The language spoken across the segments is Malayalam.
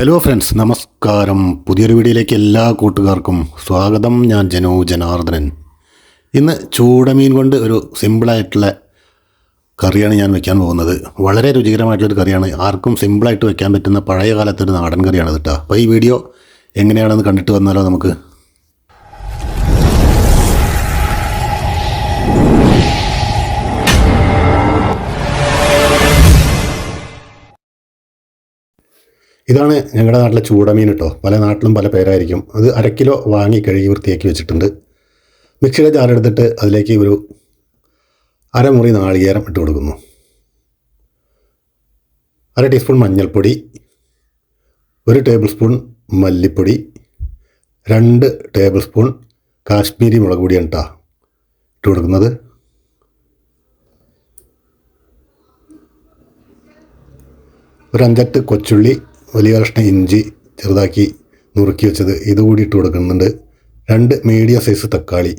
ഹലോ ഫ്രണ്ട്സ് നമസ്കാരം. പുതിയൊരു വീഡിയോയിലേക്ക് എല്ലാ കൂട്ടുകാർക്കും സ്വാഗതം. ഞാൻ ജനു ജനാർദ്ദനൻ. ഇന്ന് ചൂടമീൻ കൊണ്ട് ഒരു സിമ്പിളായിട്ടുള്ള കറിയാണ് ഞാൻ വെക്കാൻ പോകുന്നത്. വളരെ രുചികരമായിട്ടുള്ളൊരു കറിയാണ്. ആർക്കും സിമ്പിളായിട്ട് വെക്കാൻ പറ്റുന്ന പഴയ കാലത്തൊരു നാടൻ കറിയാണ് കേട്ടോ അപ്പോൾ ഈ വീഡിയോ എങ്ങനെയാണെന്ന് കണ്ടിട്ട് വന്നാലോ നമുക്ക് ഇതാണ് ഞങ്ങളുടെ നാട്ടിലെ ചൂടമീൻ കേട്ടോ. പല നാട്ടിലും പല പേരായിരിക്കും. അത് അര കിലോ വാങ്ങി കഴുകി വൃത്തിയാക്കി വെച്ചിട്ടുണ്ട്. മിക്സിയുടെ ജാറെടുത്തിട്ട് അതിലേക്ക് ഒരു അരമുറി നാളികേരം ഇട്ട് കൊടുക്കുന്നു. അര ടീസ്പൂൺ മഞ്ഞൾപ്പൊടി ഒരു ടേബിൾ സ്പൂൺ മല്ലിപ്പൊടി രണ്ട് ടേബിൾ സ്പൂൺ കാശ്മീരി മുളക് പൊടിയാണ് കേട്ടോ ഇട്ട് കൊടുക്കുന്നത്. ഒരു അഞ്ചെട്ട് കൊച്ചുള്ളി വലിയ കഷ്ണം ഇഞ്ചി ചെറുതാക്കി നുറുക്കി വെച്ചത് ഇതുകൂടി ഇട്ട് കൊടുക്കുന്നുണ്ട്. രണ്ട് മീഡിയം സൈസ് തക്കാളി.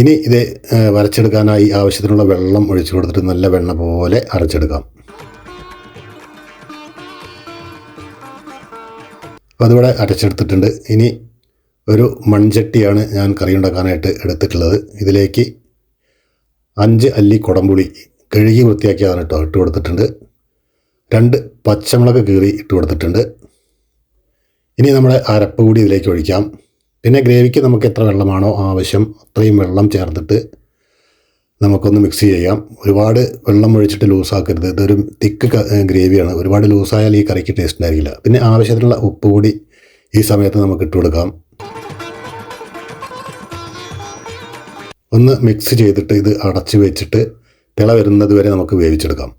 ഇനി ഇത് വരച്ചെടുക്കാനായി ആവശ്യത്തിനുള്ള വെള്ളം ഒഴിച്ചു കൊടുത്തിട്ട് നല്ല വെണ്ണ പോലെ അരച്ചെടുക്കാം. അതിവിടെ അരച്ചെടുത്തിട്ടുണ്ട്. ഇനി ഒരു മൺചട്ടിയാണ് ഞാൻ കറി ഉണ്ടാക്കാനായിട്ട് എടുത്തിട്ടുള്ളത്. ഇതിലേക്ക് അഞ്ച് അല്ലി കുടംപുളി കഴുകി വൃത്തിയാക്കിയതാണ് കേട്ടോ ഇട്ട് കൊടുത്തിട്ടുണ്ട്. രണ്ട് പച്ചമുളക് കീറി ഇട്ട് കൊടുത്തിട്ടുണ്ട്. ഇനി നമ്മുടെ അരപ്പ് കൂടി ഇതിലേക്ക് ഒഴിക്കാം. പിന്നെ ഗ്രേവിക്ക് നമുക്ക് എത്ര വെള്ളമാണോ ആവശ്യം അത്രയും വെള്ളം ചേർത്തിട്ട് നമുക്കൊന്ന് മിക്സ് ചെയ്യാം. ഒരുപാട് വെള്ളം ഒഴിച്ചിട്ട് ലൂസാക്കരുത് ഇതൊരു തിക്ക് ഗ്രേവിയാണ്. ഒരുപാട് ലൂസായാൽ ഈ കറിക്ക് ടേസ്റ്റ് ഉണ്ടായിരിക്കില്ല. പിന്നെ ആവശ്യത്തിനുള്ള ഉപ്പ് കൂടി ഈ സമയത്ത് നമുക്ക് ഇട്ട് കൊടുക്കാം. ഒന്ന് മിക്സ് ചെയ്തിട്ട് ഇത് അടച്ച് വെച്ചിട്ട് തിള വരുന്നത് വരെ നമുക്ക് വേവിച്ചെടുക്കാം.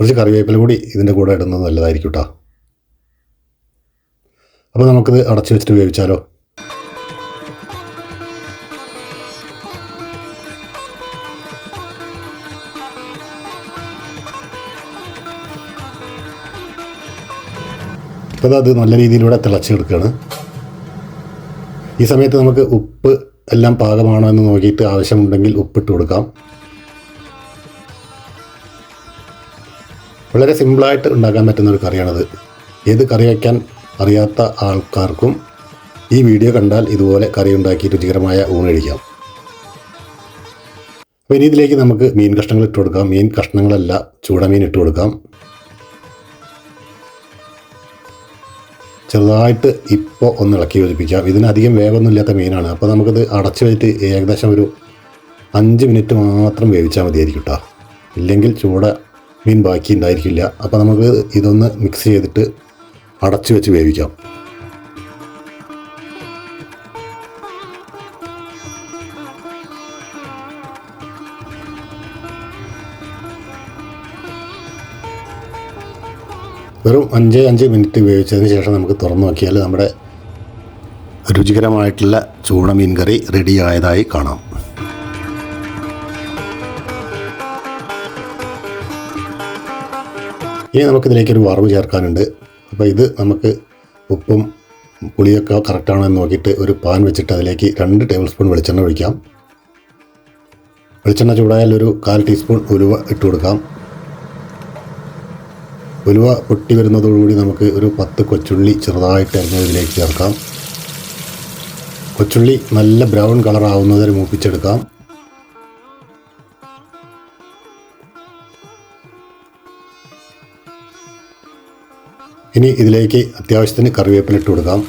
കുറച്ച് കറിവേപ്പില കൂടി ഇതിന്റെ കൂടെ ഇടുന്നത് നല്ലതായിരിക്കും കേട്ടോ അപ്പോൾ നമുക്കിത് അടച്ചു വെച്ചിട്ട് വേവിച്ചാലോ? അപ്പോൾ അത് നല്ല രീതിയിലൂടെ തിളച്ചെടുക്കുകയാണ് ഈ സമയത്ത് നമുക്ക് ഉപ്പ് എല്ലാം പാകമാണോ എന്ന് നോക്കിയിട്ട് ആവശ്യമുണ്ടെങ്കിൽ ഉപ്പിട്ട് കൊടുക്കാം. വളരെ സിമ്പിളായിട്ട് ഉണ്ടാക്കാൻ പറ്റുന്ന ഒരു കറിയാണത്. ഏത് കറി വയ്ക്കാൻ അറിയാത്ത ആൾക്കാർക്കും ഈ വീഡിയോ കണ്ടാൽ ഇതുപോലെ കറി ഉണ്ടാക്കി രുചികരമായ ഊണ് കഴിക്കാം. അപ്പോൾ ഇനി ഇതിലേക്ക് നമുക്ക് മീൻ കഷ്ണങ്ങൾ ഇട്ട് കൊടുക്കാം. മീൻ കഷ്ണങ്ങളല്ല ചൂടമീൻ ഇട്ട് കൊടുക്കാം. ചെറുതായിട്ട് ഇപ്പോൾ ഒന്ന് ഇളക്കി യോജിപ്പിക്കാം. ഇതിനധികം വേഗമൊന്നും ഇല്ലാത്ത മീനാണ്. അപ്പോൾ നമുക്കിത് അടച്ചു വെച്ചിട്ട് ഏകദേശം ഒരു അഞ്ച് മിനിറ്റ് മാത്രം വേവിച്ചാൽ മതിയായിരിക്കും കേട്ടോ ഇല്ലെങ്കിൽ ചൂട മീൻ ബാക്കി ഉണ്ടായിരിക്കില്ല അപ്പോൾ നമുക്ക് ഇതൊന്ന് മിക്സ് ചെയ്തിട്ട് അടച്ചു വെച്ച് വേവിക്കാം. വെറും അഞ്ച് അഞ്ച് മിനിറ്റ് വേവിച്ചതിന് ശേഷം നമുക്ക് തുറന്നു നോക്കിയാൽ നമ്മുടെ രുചികരമായിട്ടുള്ള ചൂണ മീൻ കറി റെഡി കാണാം. ഇനി നമുക്കിതിലേക്ക് ഒരു വറവ് ചേർക്കാനുണ്ട്. അപ്പോൾ ഇത് നമുക്ക് ഉപ്പും പുളിയൊക്കെ കറക്റ്റാണോ എന്ന് നോക്കിയിട്ട് ഒരു പാൻ വെച്ചിട്ട് അതിലേക്ക് രണ്ട് ടേബിൾ സ്പൂൺ വെളിച്ചെണ്ണ ഒഴിക്കാം. വെളിച്ചെണ്ണ ചൂടായാൽ ഒരു കാൽ ടീസ്പൂൺ ഉലുവ ഇട്ട് കൊടുക്കാം. ഉലുവ പൊട്ടി വരുന്നതോടുകൂടി നമുക്ക് ഒരു പത്ത് കൊച്ചുള്ളി ചെറുതായിട്ട് അരിഞ്ഞത് ഇതിലേക്ക് ചേർക്കാം. കൊച്ചുള്ളി നല്ല ബ്രൗൺ കളർ ആവുന്നവരെ മൂപ്പിച്ചെടുക്കാം. ഇനി ഇതിലേക്ക് അത്യാവശ്യത്തിന് കറിവേപ്പില ഇട്ട് കൊടുക്കാം.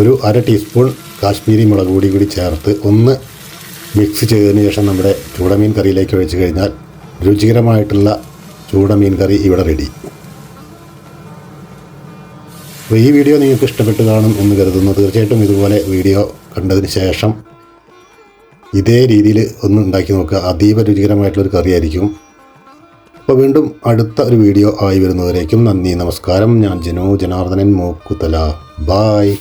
ഒരു അര ടീസ്പൂൺ കാശ്മീരി മുളക് പൊടി കൂടി ചേർത്ത് ഒന്ന് മിക്സ് ചെയ്തതിന് ശേഷം നമ്മുടെ ചൂടമീൻ കറിയിലേക്ക് ഒഴിച്ച് കഴിഞ്ഞാൽ രുചികരമായിട്ടുള്ള ചൂടമീൻ കറി ഇവിടെ റെഡി അപ്പോൾ ഈ വീഡിയോ നിങ്ങൾക്ക് ഇഷ്ടപ്പെട്ട് കാണും എന്ന് കരുതുന്നു. തീർച്ചയായിട്ടും ഇതുപോലെ വീഡിയോ കണ്ടതിന് ശേഷം ഇതേ രീതിയിൽ ഒന്ന് ഉണ്ടാക്കി നോക്കുക. അതീവ രുചികരമായിട്ടുള്ളൊരു കറിയായിരിക്കും. അപ്പോൾ വീണ്ടും അടുത്ത ഒരു വീഡിയോ ആയി വരുന്നവരേക്കും നന്ദി. നമസ്കാരം. ഞാൻ ജനോ ജനാർദ്ദനൻ മൂക്കുതല ബായ്